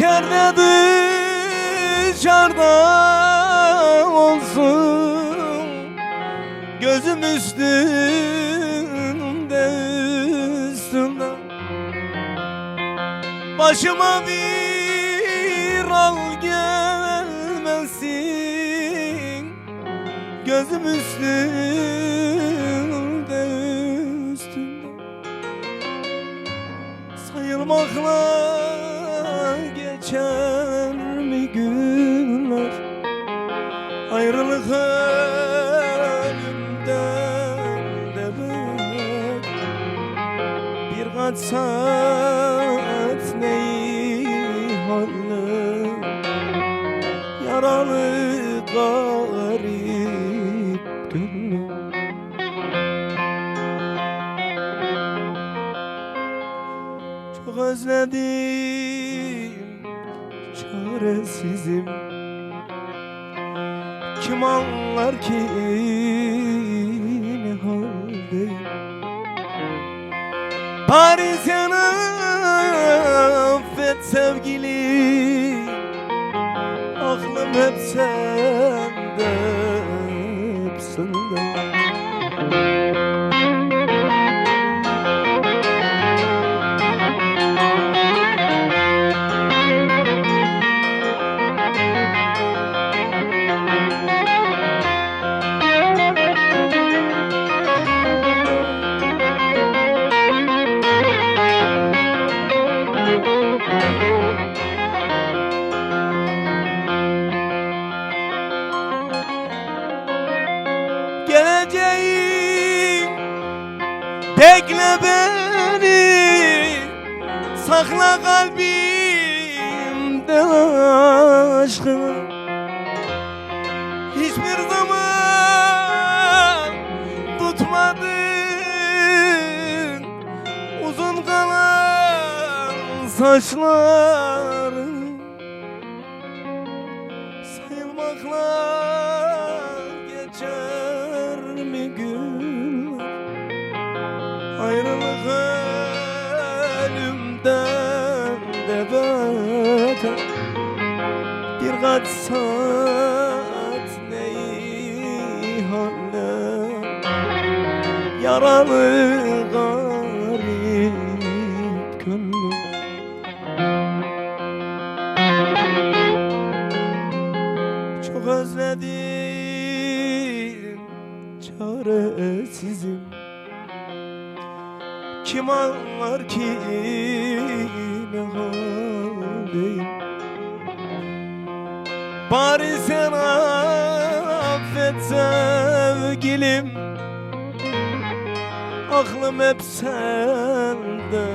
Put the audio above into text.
Nerede dışarıda olsun. Gözüm üstünde üstünde. Başıma bir al gelmesin. Gözüm üstünde üstünde. Sayılmakla geçer mi günler? Ayrılık ölümden de büyük. Birkaç saat neyi halle Yaralı garip gönlüm Çok özledim Çaresizim. Kim anlar ki ne haldeyim? Paris yana affet sevgili. Aklım hep sende hep sende Geleceğim Bekle beni Sakla kalbimde aşkını Hiçbir zaman tutmadın Uzun kalan saçların Sayılmakla de beter Birkaç saat neyi halle Yaralı garip gönlüm. Çok özledim Çaresizim Kim anlar ki ne haldeyim Bari sen affet sevgilim. Aklım hep sende